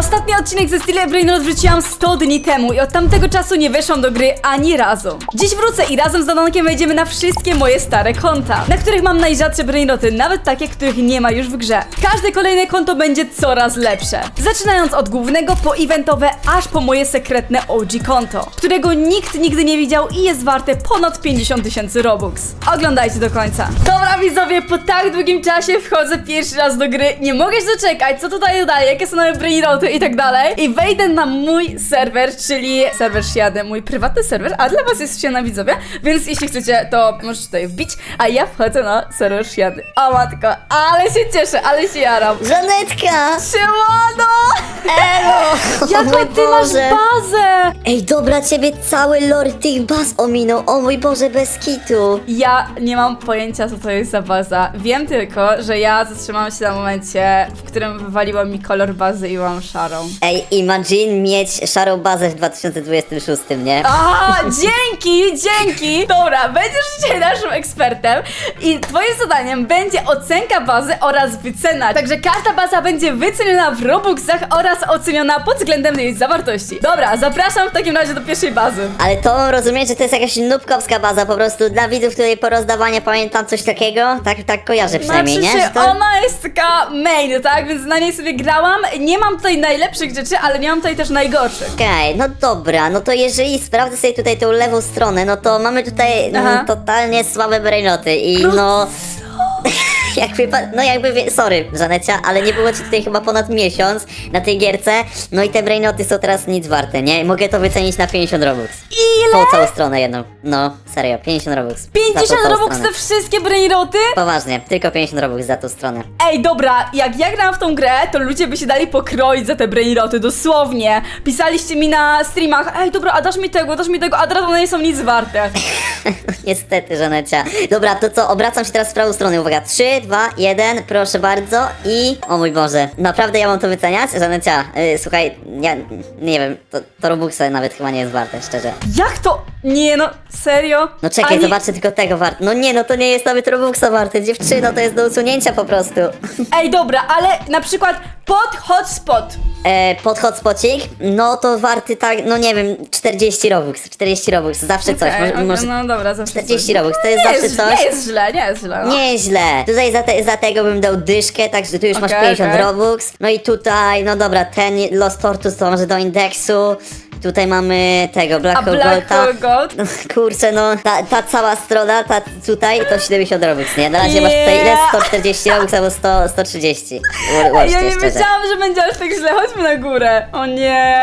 Ostatni odcinek ze Steel Brainrot wrzuciłam 100 dni temu i od tamtego czasu nie weszłam do gry ani razu. Dziś wrócę i razem z Danonkiem wejdziemy na wszystkie moje stare konta, na których mam najrzadsze brainroty, nawet takie, których nie ma już w grze. Każde kolejne konto będzie coraz lepsze. Zaczynając od głównego po eventowe, aż po moje sekretne OG konto, którego nikt nigdy nie widział i jest warte ponad 50 tysięcy Robux. Oglądajcie do końca. Dobra widzowie, po tak długim czasie wchodzę pierwszy raz do gry. Nie mogę się doczekać, co tutaj dalej, jakie są nowe brainroty i tak dalej. I wejdę na mój serwer, czyli serwer Shiady, mój prywatny serwer, a dla was jest Shiana widzowie, więc jeśli chcecie, to możecie tutaj wbić, a ja wchodzę na serwer Shiady. O matko, ale się cieszę, ale się jaram. Żanetka! Siemano! Elo! Jaką mój ty masz Boże. bazę! Ej, dobra, ciebie cały lore tych baz ominął. O mój Boże, bez kitu. Ja nie mam pojęcia, co to jest za baza. Wiem tylko, że ja zatrzymałam się na momencie, w którym wywaliło mi kolor bazy i mam szarą. Ej, imagine mieć szarą bazę w 2026, nie? A, dzięki, dzięki! Dobra, będziesz dzisiaj naszym ekspertem i twoim zadaniem będzie ocenka bazy oraz wycena. Także każda baza będzie wyceniona w Robuxach oraz oceniona pod względem jej zawartości. Dobra, zapraszam w takim razie do pierwszej bazy. Ale to rozumiem, że to jest jakaś nubkowska baza po prostu dla widzów tutaj po rozdawaniu pamiętam coś takiego? Tak, tak kojarzę przynajmniej, znaczy, nie? Się, Że to... ona jest taka main, tak? Więc na niej sobie grałam. Nie mam tutaj najlepszych rzeczy, ale nie mam tutaj też najgorszych. Okej, no dobra, no to jeżeli sprawdzę sobie tutaj tą lewą stronę, no to mamy tutaj Aha. mm, totalnie słabe brainoty i No no... no jakby, sorry Żanecia, ale nie było ci tutaj chyba ponad miesiąc na tej gierce, no i te brainoty są teraz nic warte, nie? Mogę to wycenić na 50 robux. Ile? Tą całą stronę jedną, no serio, 50 robux. Za tą 50 całą Robux stronę. te wszystkie brainroty? Poważnie, tylko 50 robux za tą stronę. Ej, dobra, jak ja grałam w tą grę, to ludzie by się dali pokroić za te brainroty, dosłownie. Pisaliście mi na streamach, ej, dobra, a dasz mi tego, dasz mi tego, a teraz one nie są nic warte. Niestety, Żanecia. Dobra, to co, obracam się teraz w prawą stronę, uwaga, 3, 2, 1, proszę bardzo i... O mój Boże, naprawdę ja mam to wyceniać? Żanecia, y, słuchaj, ja nie wiem, to, to nawet chyba nie jest warte, szczerze. Jak to? Nie no, serio? No czekaj, Ani- zobaczę tylko tego warte. No nie, no to nie jest nawet Robuxa warte, dziewczyno, to jest do usunięcia po prostu. Ej, dobra, ale na przykład pod hotspot. E, pod hotspocik, no to warty tak, no nie wiem, 40 Robux, 40 Robux, zawsze coś, Okej, może, okej, może no dobra, zawsze 40 coś. Robux, to jest nie zawsze jest, coś. Nie jest źle, nie jest źle. No. Nieźle. Tutaj za, te, za tego bym dał dyszkę, także tu już masz Okej, 50 okej. Robux. No i tutaj, no dobra, ten Lost Tortus to może do indeksu. Tutaj mamy tego, Black A Hole Black Golda. Hole Gold? No, kurczę, no, ta, ta cała strona, ta tutaj to 70 Robux, nie? Na razie masz tutaj ile? Yeah. 140 Robux albo 100, 130. Ł- Ej, Łącznie, ja nie szczerze. wiedziałam, że będzie aż tak źle, chodźmy na górę. O nie,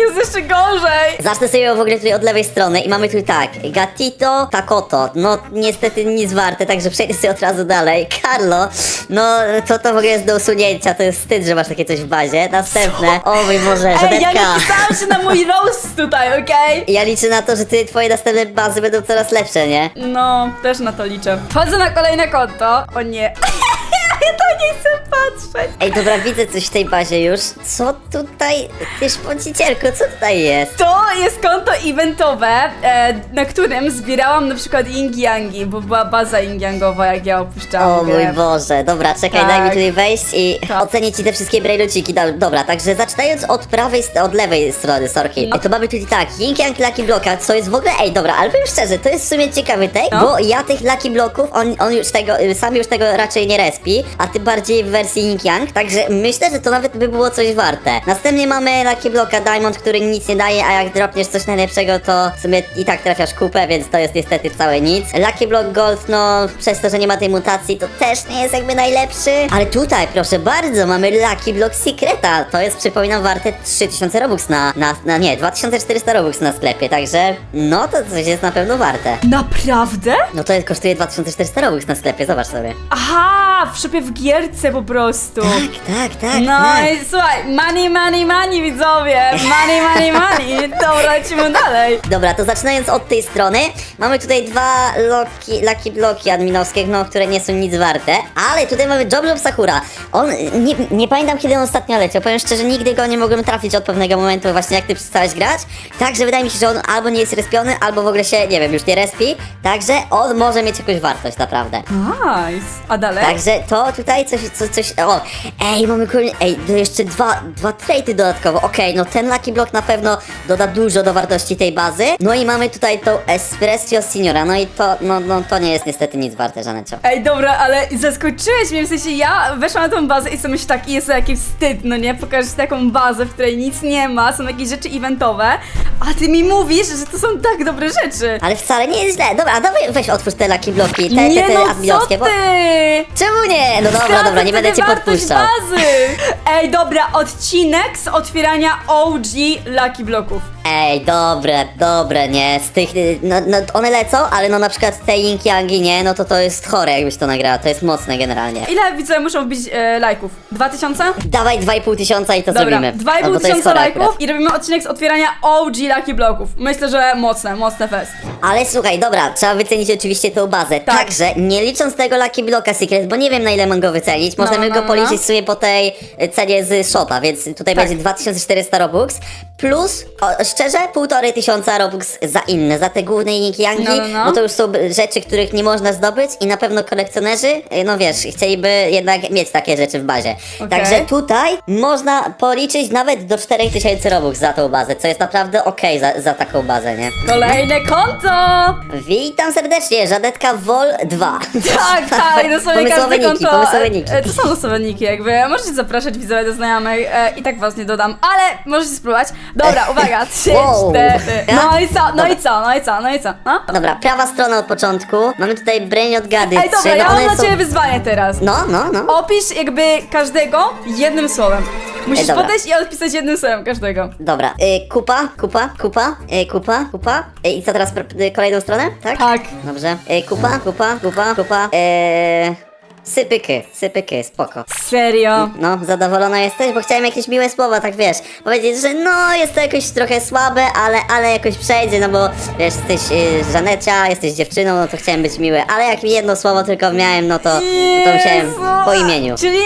jest jeszcze gorzej. Zacznę sobie w ogóle tutaj od lewej strony i mamy tu tak, Gatito, Takoto, no niestety nic warte, także przejdę sobie od razu dalej. Carlo, no to to w ogóle jest do usunięcia, to jest wstyd, że masz takie coś w bazie. Następne, o mój Boże, Ej, ja napisałam się na mój roast tutaj, okej? Ja liczę na to, że ty, twoje następne bazy będą coraz lepsze, nie? No, też na to liczę. Wchodzę na kolejne konto. O nie. Ja to nie chcę patrzeć. Ej, dobra, widzę coś w tej bazie już. Co tutaj, ty szponcicielko, co tutaj jest? To jest konto eventowe, e, na którym zbierałam na przykład Ying Yangi, bo była baza Ying Yangowa, jak ja opuszczałam O grę. mój Boże, dobra, czekaj, Tak. daj mi tutaj wejść i Tak. ocenię ci te wszystkie brainrociki. Do- Dobra, także zaczynając od prawej, st- od lewej strony, sorki. No. To mamy tutaj tak, Yin Yang Lucky Blocka, co jest w ogóle, ej, dobra, ale powiem szczerze, to jest w sumie ciekawy take, No. bo ja tych Lucky Blocków, on, on już tego, y, sam już tego raczej nie respi, a tym bardziej w wersji Yin Yang, także myślę, że to nawet by było coś warte. Następnie mamy Lucky Blocka Diamond, który nic nie daje, a jak dropniesz coś najlepszego, to w sumie i tak trafiasz kupę, więc to jest niestety całe nic. Lucky Block Gold, no przez to, że nie ma tej mutacji, to też nie jest jakby najlepszy. Ale tutaj, proszę bardzo, mamy Lucky Block Secreta. To jest, przypominam, warte 3000 Robux na, na, na nie, 2400 Robux na sklepie, także no to coś jest na pewno warte. Naprawdę? No to jest, kosztuje 2400 Robux na sklepie, zobacz sobie. Aha, wszypie w gierce po prostu. Tak, tak, tak, No tak. i słuchaj, money, money, money widzowie, money, money, money. Dobra, lecimy dalej. Dobra, to zaczynając od tej strony, mamy tutaj dwa loki, lucky bloki adminowskie, no, które nie są nic warte, ale tutaj mamy Job Job Sakura. On, nie, nie pamiętam kiedy on ostatnio leciał, powiem szczerze, nigdy go nie mogłem trafić od pewnego momentu, właśnie jak ty przestałeś grać, także wydaje mi się, że on albo nie jest respiony, albo w ogóle się, nie wiem, już nie respi, także on może mieć jakąś wartość, naprawdę. Nice. A dalej? Także to tutaj coś, co, coś coś... O, ej, mamy kolejny... Ej, to jeszcze dwa, dwa traity dodatkowo. Okej, no ten Lucky Block na pewno doda dużo do wartości tej bazy. No i mamy tutaj tą Espresso Signora, no i to, no, no to nie jest niestety nic warte, Żanecio. Ej, dobra, ale zaskoczyłeś mnie, w sensie ja weszłam na tą bazę i sobie myślę tak, jest to jakiś wstyd, no nie? Pokażesz taką bazę, w której nic nie ma, są jakieś rzeczy eventowe, a ty mi mówisz, że to są tak dobre rzeczy. Ale wcale nie jest źle. Dobra, dawaj, weź otwórz te Lucky Bloki, te, te, nie te no, co admirowskie, bo... ty? Czemu nie? No dobra, Stracę dobra, nie będę cię podpuszczał. bazy. Ej, dobra, odcinek z otwierania OG Lucky Bloków. Ej, dobre, dobre, nie? Z tych, y, no, no one lecą, ale no na przykład te Yin Yangi, nie? No to to jest chore, jakbyś to nagrała, to jest mocne generalnie. Ile widzowie muszą wbić e, lajków? 2000? Dawaj 2,5 tysiąca i to Dobra, zrobimy. No, 2,5 bo to jest tysiąca lajków akurat. i robimy odcinek z otwierania OG Lucky Bloków. Myślę, że mocne, mocne fest. Ale słuchaj, dobra, trzeba wycenić oczywiście tą bazę. Tak. Także, nie licząc tego Lucky Blocka Secret, bo nie wiem na ile mam go wycenić, możemy no, go no. policzyć sobie po tej cenie z shopa, więc tutaj Tak. będzie 2400 Robux, plus, o, szczerze, 1500 Robux za inne, za te główne Yin Yangi, No, no, no. bo to już są rzeczy, których nie można zdobyć i na pewno kolekcjonerzy, y, no wiesz, chcieliby jednak mieć takie rzeczy w bazie. Okej. Także tutaj można policzyć nawet do 4000 Robux za tą bazę, co jest naprawdę okej za, za taką bazę, nie? Kolejne konto! Witam serdecznie, Żadetka Vol 2. Tak, tak, dosłownie każde konto. pomysłowe niki. e, To są losowe niki, jakby. Możecie zapraszać widzowie do znajomych e, i tak was nie dodam, ale możecie spróbować. Dobra, uwaga, trzy, Wow. cztery. No i co, no i co, no i co, no i co? No? Dobra, prawa strona od początku. Mamy tutaj Brain od Gady Ej, dobra, 3. ja mam one dla są... ciebie wyzwanie teraz. No, no, no. Opisz jakby każdego jednym słowem. Musisz dobra. podejść i odpisać jednym słowem każdego. Dobra, y, kupa, kupa, kupa, y, kupa, kupa. Y, I co teraz, pr- y, kolejną stronę? Tak? Tak. Dobrze. Y, kupa, kupa, kupa, kupa. Y, sypyky, sypyky, spoko. Serio. No, zadowolona jesteś? Bo chciałem jakieś miłe słowa, tak wiesz, powiedzieć, że no, jest to jakoś trochę słabe, ale, ale jakoś przejdzie, no bo wiesz, jesteś y, Żanecia, jesteś dziewczyną, no to chciałem być miły, ale jak mi jedno słowo tylko miałem, no to, no to musiałem Jezu. po imieniu. Czyli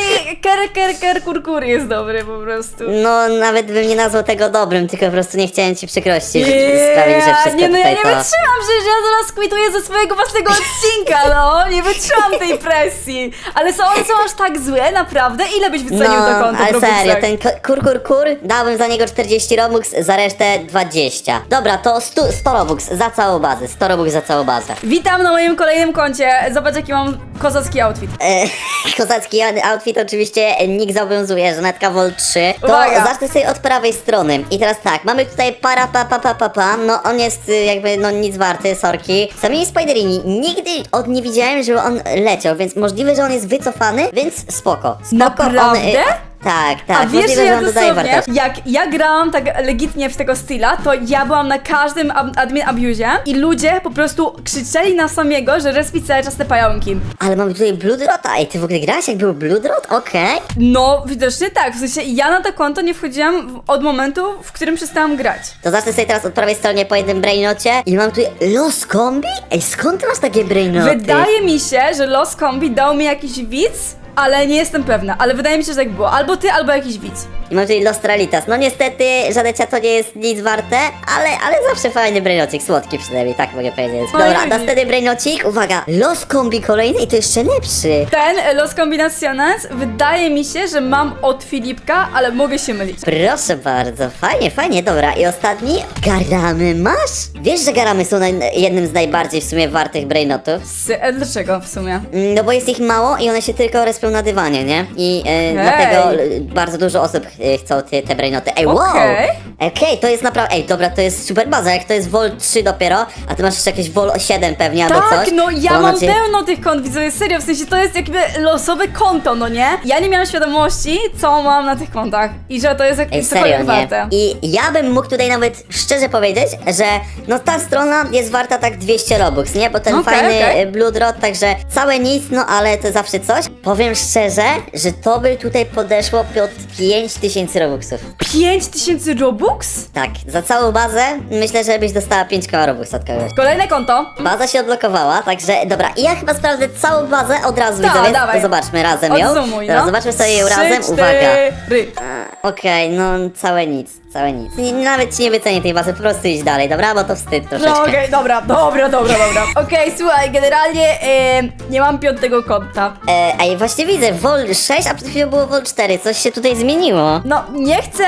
ker, ker, ker, kur, kur jest dobry po prostu. No, nawet bym nie nazwał tego dobrym, tylko po prostu nie chciałem ci przykrości sprawić, że wszystko nie, no ja tutaj nie to... wytrzymam, przecież ja zaraz kwituję ze swojego własnego odcinka, no. Nie wytrzymam tej presji. Ale są one są aż tak złe, naprawdę? Ile byś wycenił No, to konto w ale Robuxach? serio, ten kur, kur, kur, dałbym za niego 40 Robux, za resztę 20. Dobra, to 100, 100 Robux za całą bazę, 100 Robux za całą bazę. Witam na moim kolejnym koncie. Zobacz jaki mam kozacki outfit. E, kozacki outfit oczywiście nikt zobowiązuje, Żanetka Vol 3. To Uwaga. zacznę sobie od prawej strony. I teraz tak, mamy tutaj para pa pa pa pa pa, no on jest y, jakby no nic warty, sorki. Sami Spiderini, nigdy od nie widziałem, żeby on leciał, więc możliwe, że on jest wycofany, więc spoko. spoko On, Naprawdę? y, tak, tak, A wiesz, że ja on dodaje dosłownie, wartości. jak ja grałam tak legitnie w tego styla, to ja byłam na każdym ab- admin abuse i ludzie po prostu krzyczeli na samego, że respi cały czas te pająki. Ale mamy tutaj Bloodrota. Ej, ty w ogóle grałeś jak był Bloodrot? Okej. No, widocznie tak, w sensie ja na to konto nie wchodziłam w- od momentu, w którym przestałam grać. To zacznę sobie teraz od prawej stronie po jednym brainocie. I mam tutaj Los Combi? Ej, skąd ty masz takie brainoty? Wydaje mi się, że Los Combi dał mi jakiś widz, ale nie jestem pewna, ale wydaje mi się, że tak było. Albo ty, albo jakiś widz. I mam tutaj Los Tralitas. No niestety, żadecia to nie jest nic warte, ale, ale zawsze fajny brainocik, słodki przynajmniej, tak mogę powiedzieć. Dobra, Fajnie. następny brainocik, uwaga, Los Combi kolejny i to jeszcze lepszy. Ten e, Los Combinaciones wydaje mi się, że mam od Filipka, ale mogę się mylić. Proszę bardzo, fajnie, fajnie, dobra. I ostatni, garamy masz? Wiesz, że garamy są naj- jednym z najbardziej w sumie wartych brainotów? E, dlaczego w sumie? Mm, No bo jest ich mało i one się tylko respią na dywanie, nie? I e, dlatego e, bardzo dużo osób e, chcą te, te brainoty. Ej, wow! Okej. Okej, to jest naprawdę... Ej, dobra, to jest super baza, jak to jest Vol 3 dopiero, a ty masz jeszcze jakieś Vol 7 pewnie albo Tak, coś. no to ja mam pełno tych kont, widzowie, serio, w sensie to jest jakby losowe konto, no nie? Ja nie miałam świadomości, co mam na tych kontach i że to jest Ej, jakieś serio, nie? warte. I ja bym mógł tutaj nawet szczerze powiedzieć, że no ta strona jest warta tak 200 Robux, nie? Bo ten Okej, fajny okej. e, Blood Rod, także całe nic, no ale to zawsze coś. Powiem szczerze, że to by tutaj podeszło pod 5000 Robuxów. 5000 Robux? Tak, za całą bazę myślę, że byś dostała 5 koła Robux od kogoś. Kolejne konto. Baza się odblokowała, także dobra. I ja chyba sprawdzę całą bazę od razu, Ta, widzowie. dawaj. To zobaczmy razem ją. Dobra, no. zobaczmy sobie ją razem. Uwaga. cztery. A, Okej, no całe nic, całe nic. Nie, nawet ci nie wycenię tej bazy, po prostu idź dalej, dobra? Bo to wstyd troszeczkę. No okej, dobra, dobra, dobra, dobra. Okej, słuchaj, generalnie e, nie mam piątego konta. E, ej, właściwie widzę. Vol 6, a przed chwilą było Vol 4. Coś się tutaj zmieniło. No, nie chcę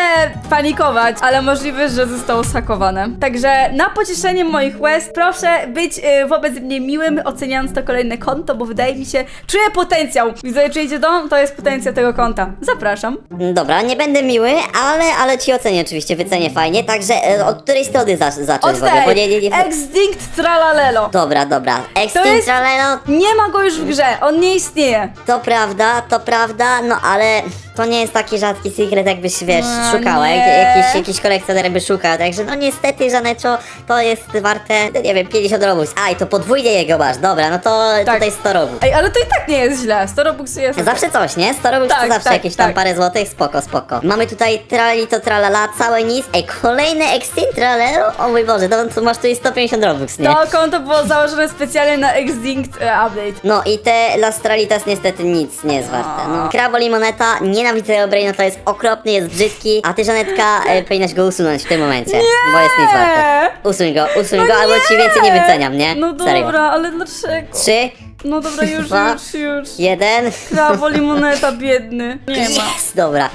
panikować, ale możliwe, że zostało schakowane. Także na pocieszenie moich łez proszę być y, wobec mnie miłym, oceniając to kolejne konto, bo wydaje mi się, czuję potencjał. Widzę, czujecie to? To jest potencjał tego konta. Zapraszam. Dobra, nie będę miły, ale, ale ci ocenię oczywiście, wycenię fajnie. Także e, od której strony za, zacząć w ogóle? Bo nie, nie, nie... Extinct Tralalelo. Dobra, dobra. To Extinct jest- Tralelo, Nie ma go już w grze, on nie istnieje. to prawda, to prawda, no ale to nie jest taki rzadki secret, jakbyś, wiesz, No, szukała, nie. jak, jakiś, jakiś kolekcjoner by szukał, także no niestety, Żaneczo, to jest warte, no nie wiem, 50 robux. A, i to podwójnie jego masz, dobra, no to Tak. tutaj 100 robux. Ej, ale to i tak nie jest źle. 100 robuxy jest. Zawsze coś, nie? 100 robux Tak, to zawsze tak, jakieś tam tak. parę złotych, spoko, spoko. Mamy tutaj tralito tralala, całe nic. Ej, kolejne extinct tralero? O mój Boże, to, to masz tutaj 150 robux, nie? To konto było założone specjalnie na Extinct e, Update. No i te Las Tralitas niestety nic nie jest warte. No. Krabo Limoneta, nienawidzę braina, to jest okropny, jest brzydki, a ty Żanetka e, powinnaś go usunąć w tym momencie, bo jest nic warte. Usuń go, usuń No go, albo ci więcej nie wyceniam, nie? No Serio. dobra, ale dlaczego? Trzy, No dobra, już, Dwa. już, już. jeden. Prawo limoneta biedny. Nie ma. Yes, dobra.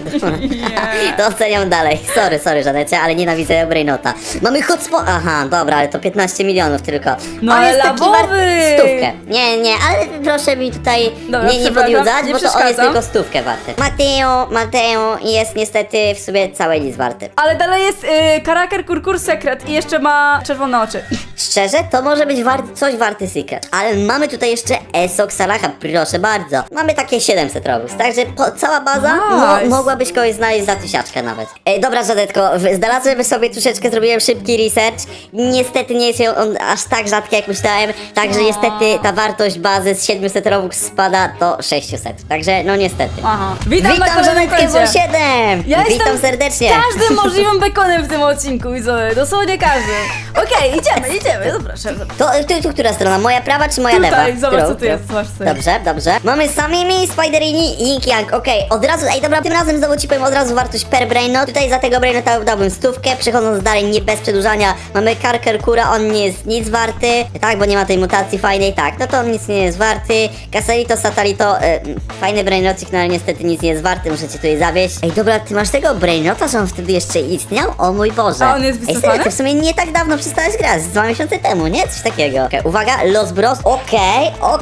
To oceniam dalej. Sorry, sorry, Żanecie, ale nienawidzę Brainota. Mamy hotspot. Aha, dobra, ale to 15 milionów tylko. No on ale jest taki wart stówkę. Nie, nie, ale proszę mi tutaj Dobra, nie, nie przepraszam, podjudzać, nie bo to on jest przeszkadzam. tylko stówkę warty. Mateo, Mateo jest niestety w sobie całe nic warty. Ale dalej jest y, Karaker Kurkur Sekret i jeszcze ma czerwone oczy. Szczerze, to może być warty, coś warty secret. Ale mamy tutaj jeszcze Esok Salaha, proszę bardzo. Mamy takie 700 robux, także po, cała baza mo, mogłabyś kogoś znaleźć za tysiaczkę nawet. E, dobra, Żadetko, w- znalazłem sobie troszeczkę, zrobiłem szybki research. Niestety nie jest on aż tak rzadki jak myślałem, także niestety ta wartość bazy z 700 robux spada do 600. Także no niestety. Aha. Witam, na Witam kolejnym Żanetkę koncie. w 7! Ja Witam jestem serdecznie. Każdym możliwym bekonem w tym odcinku, widzowie. Dosłownie każdym. Okej, idziemy, idziemy, zapraszam. zapraszam. To która strona? Moja prawa czy moja Tutaj, lewa? zobacz, Co tu jest, co jest. Dobrze, dobrze. Mamy samimi Spiderini i Ying Yang. Okej, od razu, ej dobra, tym razem znowu ci powiem od razu wartość per brainot. Tutaj za tego brainota dałbym stówkę, przechodząc dalej, nie bez przedłużania. Mamy Karker Kura, on nie jest nic warty, tak, bo nie ma tej mutacji fajnej, tak, no to on nic nie jest warty. Casalito, Satalito, e, fajny brainocik, no ale niestety nic nie jest warty, muszę cię tutaj zawieść. Ej, dobra, ty masz tego brainota, że on wtedy jeszcze istniał? O mój Boże. A on jest Ej, wycofany? ty w sumie nie tak dawno przestałeś grać, z dwa miesiące temu, nie? Coś takiego. Okej, uwaga, Los Bros, okej, okej.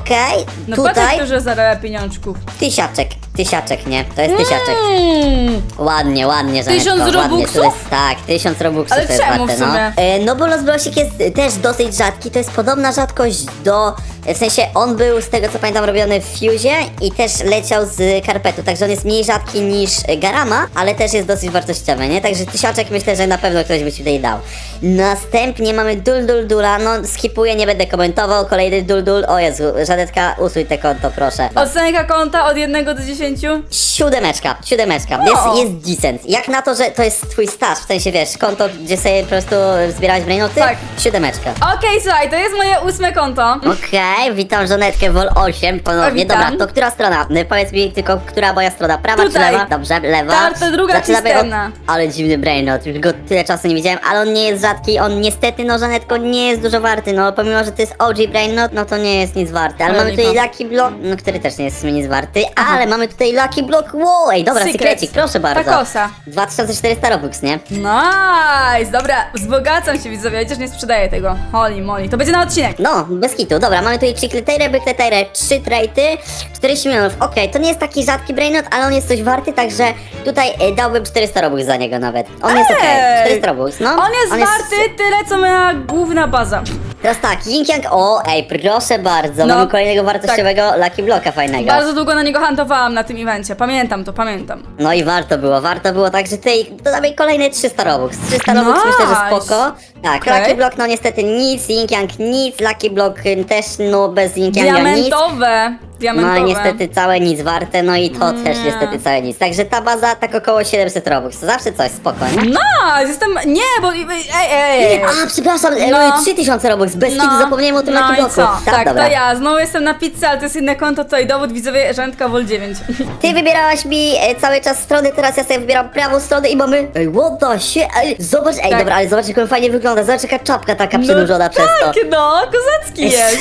No patrz, Tutaj jak dużo zarabia pieniążków. tysiaczek, tysiaczek, nie? To jest tysiaczek. Mm. Ładnie, ładnie, Żanetko, Tysiąc ładnie, robuxów? to jest, tak, tysiąc robuxów Ale to jest czemu w warte, no. sumie? E, no bo Los Brosik jest też dosyć rzadki, to jest podobna rzadkość do, w sensie on był z tego co pamiętam robiony w Fuzie i też leciał z karpetu, także on jest mniej rzadki niż Garama, ale też jest dosyć wartościowy, nie? Także tysiaczek myślę, że na pewno ktoś by ci tutaj dał. Następnie mamy Dul Dul Dula, no skipuję, nie będę komentował, kolejny Dul Dul, o Jezu, Żadetka, usuń te konto, proszę. Ocenka konta od 1 do 10? Siódemeczka, siódemeczka. O! Jest, jest decent. Jak na to, że to jest twój staż, w sensie wiesz, konto, gdzie sobie po prostu zbierałeś brainoty? Tak. Siódemeczka. Okej, słuchaj, to jest moje ósme konto. Okej, witam żonetkę Vol 8 ponownie. Witam. Dobra, to która strona? No, Powiedz mi tylko, która moja strona? Prawa Tutaj. czy lewa? Dobrze, lewa. To druga Zaczynamy od- Ale dziwny brainot, już go tyle czasu nie widziałem, ale on nie jest rzadki, on niestety, no żonetko, nie jest dużo warty, no pomimo, że to jest OG brainot, no to nie jest nic warty. Ale mamy tutaj Lucky Block, no który też nie jest w sumie nic warty, ale mamy tutaj Lucky Block, wow, ej, dobra, Secret. sekrecik, proszę bardzo. Takosa. 2400 Robux, nie? Nice! Dobra, wzbogacam się widzowie, chociaż nie sprzedaję tego. Holy moly, to będzie na odcinek. No, bez kitu, dobra, mamy tutaj chicleteire, bykleteire, 3 trajty, 40 milionów, okej, to nie jest taki rzadki brainot, ale on jest coś warty, także tutaj e, dałbym 400 robux za niego nawet. On jest okej, Ej! 400 robux, no. On jest warty tyle, co moja główna baza. Teraz tak, Ying Yang, o, ej, proszę bardzo, No, mamy kolejnego wartościowego Lucky Blocka fajnego. Bardzo długo na niego hantowałam na tym evencie, pamiętam to, pamiętam. No i warto było, warto było, także tutaj dodamy kolejne 300 robux. 300 robux Nice. myślę, że spoko. Tak, Okej. Lucky Block no niestety nic, Ying Yang nic, Lucky Block y, też no bez Ying Yanga nic. Diamentowe! No i niestety całe nic warte, no i to też Nie. niestety całe nic. Także ta baza tak około 700 robux. Zawsze coś, spokojnie. Nice, jestem... Nie, bo... Ej, ej, ej. A, przepraszam, No. no. 3000 robux, bez kitu zapomniałem o tym no Lucky i Blocku. co? Tak, dobra. to ja. Znowu jestem na pizzy, ale to jest inne konto, tutaj dowód widzowie, Żantka Vol 9. Ty wybierałaś mi e, cały czas strony, teraz ja sobie wybieram prawą stronę i mamy... Ej, what the shit? Ej, zobacz, ej, Tak. dobra, ale zobacz jak on fajnie wygląda, zobacz jaka czapka taka przedłużona przez to. tak, no, kozacki jest.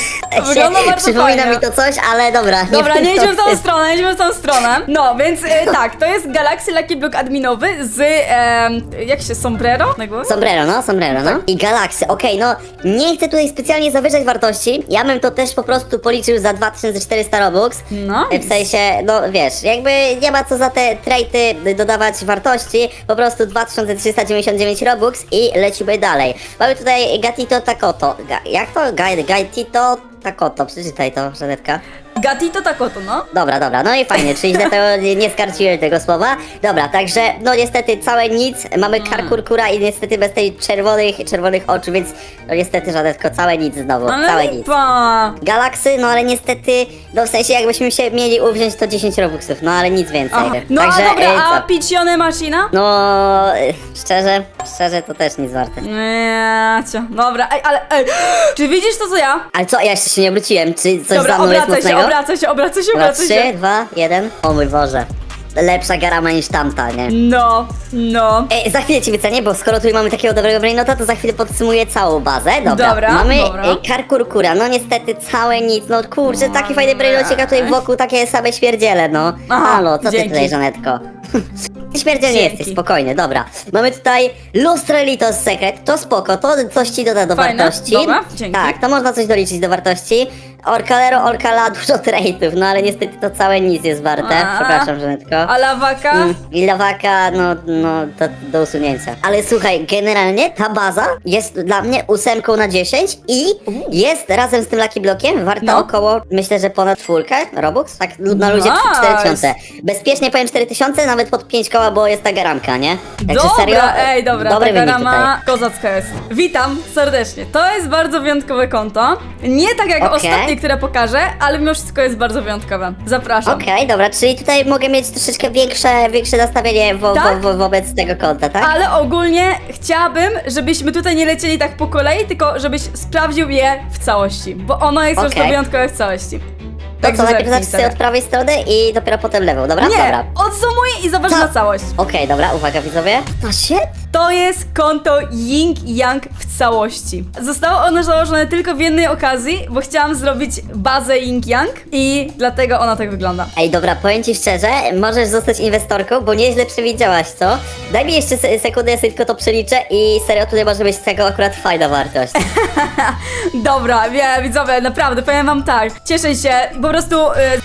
Wygląda bardzo Przypomina fajnie. mi to coś, ale dobra, Dobra, nie idźmy w tą stronę. nie idźmy w tą stronę. No, więc e, tak, to jest Galaxy Lucky Block adminowy z, em, jak się, sombrero na głowie? Sombrero, no, sombrero, no. I galaksy, okej, no nie chcę tutaj specjalnie zawyżać wartości. Ja bym to też po prostu policzył za 2400 Robux. No. W sensie, no wiesz, jakby nie ma co za te trajty dodawać wartości, po prostu 2399 Robux i lecimy dalej. Mamy tutaj Gatito Takoto. Ga, jak to? Ga- Gatito Takoto, przeczytaj to, Żanetka. Gatito Takoto, no. Dobra, dobra, no i fajnie, czyli źle to nie, nie skarciłem tego słowa. Dobra, także no niestety całe nic, mamy Mm. karkurkura i niestety bez tej czerwonych, czerwonych oczu, więc no niestety żadetko, całe nic znowu, całe nic. lipa. Galaksy, no ale niestety, no w sensie jakbyśmy się mieli uwziąć to 10 robuxów, no ale nic więcej. Aha. No a dobra, e, a co? Piccione Machina? No, e, szczerze, szczerze to też nic warte. Nie, cio. Dobra, ej, ale ej, czy widzisz to co ja? Ale co, ja jeszcze się nie obróciłem, czy coś Dobra, za mną jest obracaj się, mocnego? Obracaj się, obracaj się, Dobra, obracaj się. 3, 2, 1, o mój Boże. Lepsza garama niż tamta, nie? No, no. E, za chwilę ci wycenię, bo skoro tutaj mamy takiego dobrego brainota, to za chwilę podsumuję całą bazę. Dobra, Dobra, mamy dobra. e, karkurkura, no niestety całe nic, no kurczę, taki fajny brainocik, a tutaj wokół takie same śmierdziele, no. Aha, Halo, co dzięki. ty tutaj, Żanetko? Ty Śmierdziel nie Dzięki. jesteś, spokojnie, dobra. Mamy tutaj Lustrelitos Secret, to spoko, to coś ci doda do Fajne, wartości. dobra, dzięki. Tak, to można coś doliczyć do wartości. Orkalero, Orkala, dużo traitów, no ale niestety to całe nic jest warte. A. Przepraszam, Żanetko. A lawaka? Mm, I lawaka, no, no, to do usunięcia. Ale słuchaj, generalnie ta baza jest dla mnie ósemką na 10 i jest razem z tym Lucky Blockiem warta No. około, myślę, że ponad czwórkę Robux, tak na luzie Nice. 4000. Bezpiecznie powiem 4000, nawet pod 5 koła, bo jest ta garamka, nie? Także Dobra, serio, ej, dobra, dobry wynik tutaj. rama kozacka jest. Witam serdecznie. To jest bardzo wyjątkowe konto. Nie tak jak Okej. ostatnie, które pokażę, ale mimo wszystko jest bardzo wyjątkowe. Zapraszam. Okej, dobra, czyli tutaj mogę mieć troszeczkę większe, większe nastawienie wo, Tak. wo, wo, wobec tego konta, tak? Ale ogólnie chciałabym, żebyśmy tutaj nie lecieli tak po kolei, tylko żebyś sprawdził je w całości, bo ono jest już Okej. to wyjątkowe w całości. To co, najpierw zerknij zacznę od prawej strony i dopiero potem lewą, dobra? Nie, Dobra. odsumuj i zobacz na całość. Okej, dobra, uwaga widzowie. To się? To jest konto Ying Yang w całości. Zostało ono założone tylko w jednej okazji, bo chciałam zrobić bazę Ying Yang i dlatego ona tak wygląda. Ej, dobra, powiem ci szczerze, możesz zostać inwestorką, bo nieźle przewidziałaś, co? Daj mi jeszcze se- sekundę, ja sobie tylko to przeliczę i serio, tutaj może być z tego akurat fajna wartość. Dobra, wie, widzowie, naprawdę, powiem wam tak. Cieszę się, po prostu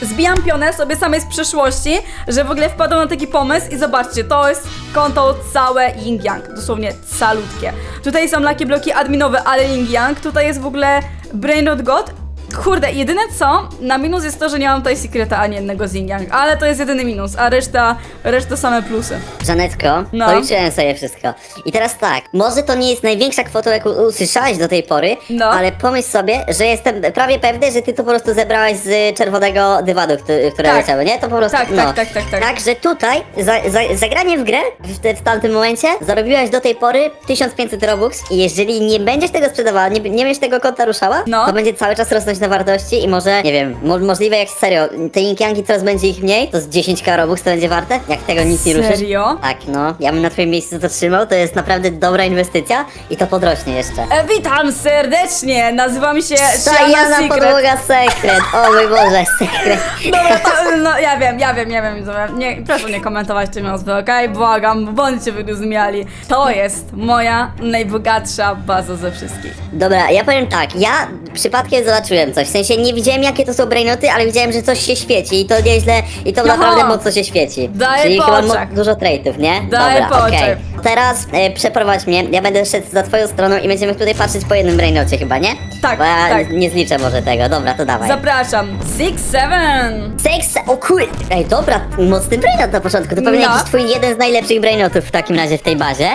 y, zbijam pionę sobie samej z przeszłości, że w ogóle wpadłam na taki pomysł i zobaczcie, to jest konto całe Ying Yang, dosłownie calutkie. Tutaj są lucky bloki adminowe, ale Ying Yang, tutaj jest w ogóle Brainrot God. Kurde, jedyne co, na minus jest to, że nie mam tutaj sekreta ani jednego z Ying Yang, ale to jest jedyny minus, a reszta, reszta same plusy. Żanetko, No. policzyłem sobie wszystko. I teraz tak, może to nie jest największa kwota, jaką usłyszałaś do tej pory, No. ale pomyśl sobie, że jestem prawie pewny, że ty to po prostu zebrałaś z czerwonego dywanu, który, które Tak. leciały, nie? To po prostu, Tak, no. tak, tak, tak, tak. Także tutaj, za, za, zagranie w grę w, te- w tamtym momencie, zarobiłaś do tej pory 1500 Robux i jeżeli nie będziesz tego sprzedawała, nie, nie będziesz tego konta ruszała, No. to będzie cały czas rosnąć na wartości i może, nie wiem, mo, możliwe jak serio, te inkianki coraz będzie ich mniej, to z 10k Robux to będzie warte, jak tego nic nie ruszysz. Serio? Tak, no, ja bym na twoim miejscu to trzymał, to jest naprawdę dobra inwestycja i to podrośnie jeszcze. E, witam serdecznie, nazywam się Szajana Secret. podłoga sekret, o mój Boże, sekret. Dobra, to, no ja wiem, ja wiem, ja wiem, nie, proszę nie komentować tej nazwy, okej? Błagam, bądźcie wyrozumiali. To jest moja najbogatsza baza ze wszystkich. Dobra, ja powiem tak, ja przypadkiem zobaczyłem coś, w sensie nie widziałem jakie to są brainoty, ale widziałem, że coś się świeci i to nieźle, i to Aha. naprawdę mocno się świeci. Daję Czyli po chyba mo- oczach. dużo traitów, nie? Daję Dobra, po okej. oczach. Teraz e, przeprowadź mnie, ja będę szedł za twoją stroną i będziemy tutaj patrzeć po jednym brainocie chyba, nie? Tak, Bo ja tak. nie zliczę może tego, dobra, to dawaj. Zapraszam. Six, seven. Seks, o kur... Ej, dobra, mocny brainot na początku, to pewnie No. jakiś twój jeden z najlepszych brainotów w takim razie w tej bazie.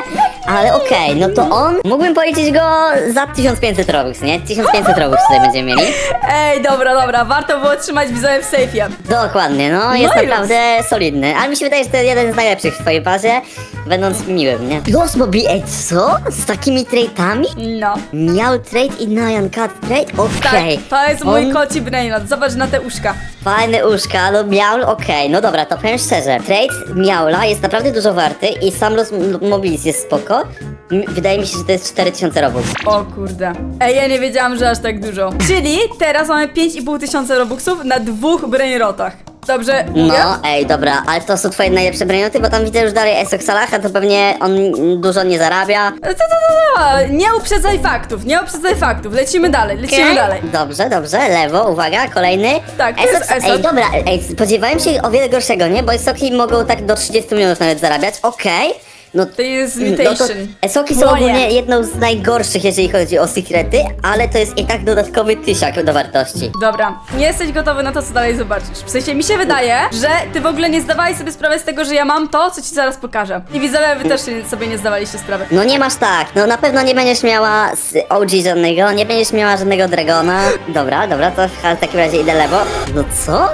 Ale okej, no to on, mógłbym policzyć go za 1500 Robux, nie? 1500 Robux tutaj będziemy mieli. Ej, dobra, dobra, warto było trzymać widzowie w sejfie. Dokładnie, no jest No i naprawdę solidny. Ale mi się wydaje, że to jeden z najlepszych w twojej bazie, będąc miłym, nie? Los Bobby, ej, co? Z takimi traitami? No. Miał trade i Nyan Cut trade? Tak, Okej. to jest mój On- koci brainrot. Zobacz na te uszka. Fajne uszka, no miaul, okej, no dobra, to powiem szczerze. Trade miaula jest naprawdę dużo warty i sam los m- mobilis jest spoko, M- Wydaje mi się, że to jest 4000 robux. O kurde. Ej, ja nie wiedziałam, że aż tak dużo. Czyli teraz mamy 5,5 tysiąca robuxów na dwóch brainrotach. Dobrze mówię? No, ej, dobra, ale to są twoje najlepsze brainoty, bo tam widzę już dalej Esok Salaha, to pewnie on dużo nie zarabia. To, to, to, to. Nie uprzedzaj faktów, nie uprzedzaj faktów. Lecimy dalej, lecimy Okej. dalej. Dobrze, dobrze, lewo, uwaga, kolejny. Tak, to jest Esok. Ej, dobra, ej, spodziewałem się o wiele gorszego, nie? Bo Esoki mogą tak do 30 milionów nawet zarabiać, okej. No, To jest no to mutation. Esoki są Moje. ogólnie jedną z najgorszych, jeżeli chodzi o sekrety, ale to jest i tak dodatkowy tysiak do wartości. Dobra, nie jesteś gotowy na to, co dalej zobaczysz. W sensie mi się wydaje, że ty w ogóle nie zdawałeś sobie sprawy z tego, że ja mam to, co ci zaraz pokażę. I widzowie, wy też sobie nie zdawaliście sprawy. No nie masz tak, no na pewno nie będziesz miała z OG żadnego, nie będziesz miała żadnego Dragona. Dobra, dobra, to w takim razie idę lewo. No co?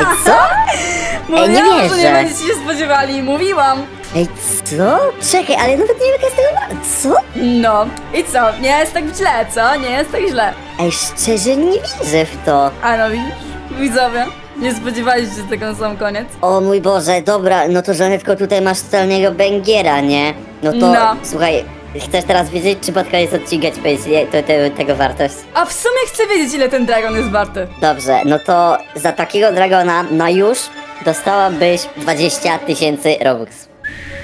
Ej, co? Mówiłam, nie że nie wierzę. będziecie się spodziewali, mówiłam. Ej, co? Czekaj, ale nawet nie wiem jaka jest tego wa- Co? No, i co? Nie jest tak źle, co? Nie jest tak źle. Ej, szczerze nie wierzę w to. A no widzisz, widzowie, nie spodziewaliście się tego na sam koniec. O mój Boże, dobra, no to Żanetko tutaj masz totalnego bęgiera, nie? No to, No. słuchaj, chcesz teraz wiedzieć, czy pod koniec odcinka ci powiedzieć to, to, tego wartość? A w sumie chcę wiedzieć, ile ten dragon jest warty. Dobrze, no to za takiego dragona na już dostałabyś 20 tysięcy robux. Thank you.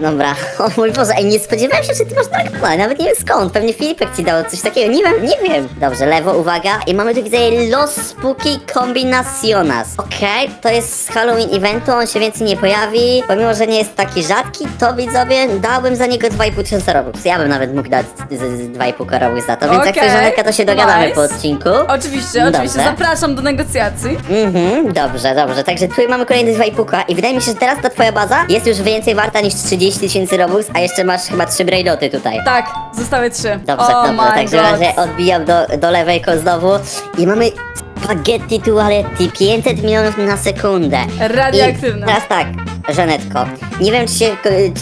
Dobra, o mój Boże, ej, nie spodziewałem się, że ty masz dragona, nawet nie wiem skąd, pewnie Filipek ci dał coś takiego, nie wiem, nie wiem. Dobrze, lewo, uwaga, i mamy tu widzę Los Spooky Combinaciones. Okej, to jest z Halloween eventu, on się więcej nie pojawi, pomimo, że nie jest taki rzadki, to widzowie, dałbym za niego 2,5 tysiąca robux, ja bym nawet mógł dać z- z- 2,5 robux za to, więc jak Okej, to się dogadamy nice. po odcinku. Oczywiście, Dobrze. oczywiście, zapraszam do negocjacji. Mhm, dobrze, dobrze. Także tutaj mamy kolejny 2,5 i wydaje mi się, że teraz ta twoja baza jest już więcej warta niż 30 tysięcy robux, a jeszcze masz chyba 3 braidoty tutaj. Tak, zostały trzy. Dobrze, oh dobrze, my także God. razie odbijam do, do lewej ko znowu i mamy spaghetti tualetti 500 milionów na sekundę. Radioaktywne. I teraz tak, Żanetko, nie wiem czy się,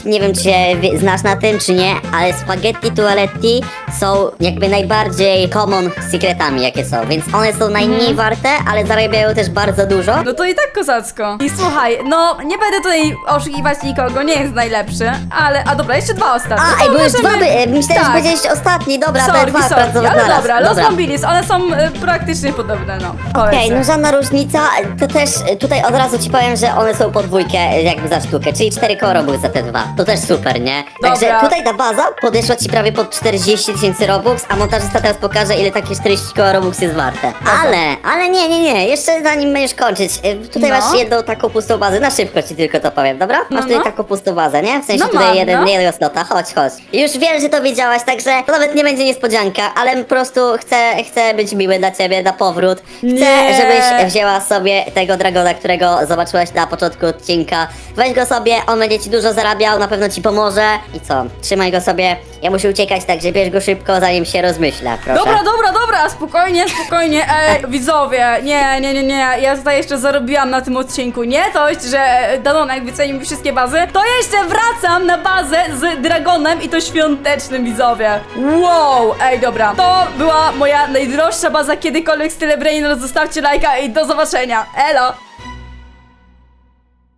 nie wiem czy się znasz na tym czy nie, ale spaghetti tualetti są jakby najbardziej common secretami jakie są, więc one są najmniej Mhm. warte, ale zarabiają też bardzo dużo. No to i tak kozacko. I słuchaj, no nie będę tutaj oszukiwać nikogo, nie jest najlepszy, ale... A dobra, jeszcze dwa ostatnie. A, ej, bo już dwa, by, e, myślałem, że tak. powiedziałeś ostatni, dobra, Sorki, dwa sorki, pracować ale naraz. dobra, Los Bombilis, one są e, praktycznie podobne, no. Okej, Powiedzmy. no żadna różnica, to też e, tutaj od razu ci powiem, że one są po dwójkę e, jakby za sztukę, czyli 4 koło były za te dwa. To też super, nie? Także Dobra. tutaj ta baza podeszła ci prawie pod 40 tysięcy robux, a montażysta teraz pokaże ile takie 40 koło robux jest warte. Ale, ale nie, nie, nie, jeszcze zanim będziesz kończyć, e, tutaj No. masz jedną taką pustą bazę, na szybko ci tylko to powiem, dobra? Masz No, tutaj no. taką pustą bazę, nie? W sensie No tutaj mam, jeden, no. jednego slota, chodź, chodź. Już wiem, że to wiedziałaś, także to nawet nie będzie niespodzianka, ale po prostu chcę, chcę być miły dla ciebie na powrót. Chcę, Nie. żebyś wzięła sobie tego dragona, którego zobaczyłaś na początku odcinka. Weź go sobie, on będzie ci dużo zarabiał, na pewno ci pomoże. I co? Trzymaj go sobie. Ja muszę uciekać, także bierz go szybko, zanim się rozmyśla, proszę. Dobra, dobra, dobra, spokojnie, spokojnie. Ej, widzowie, nie, nie, nie, nie. Ja tutaj jeszcze zarobiłam na tym odcinku. Nie dość, że Danonek wycenił mi wszystkie bazy, to jeszcze wracam na bazę z Dragonem i to świątecznym, widzowie. Wow, ej, dobra. To była moja najdroższa baza kiedykolwiek z Telebrain. Zostawcie lajka i do zobaczenia. Elo!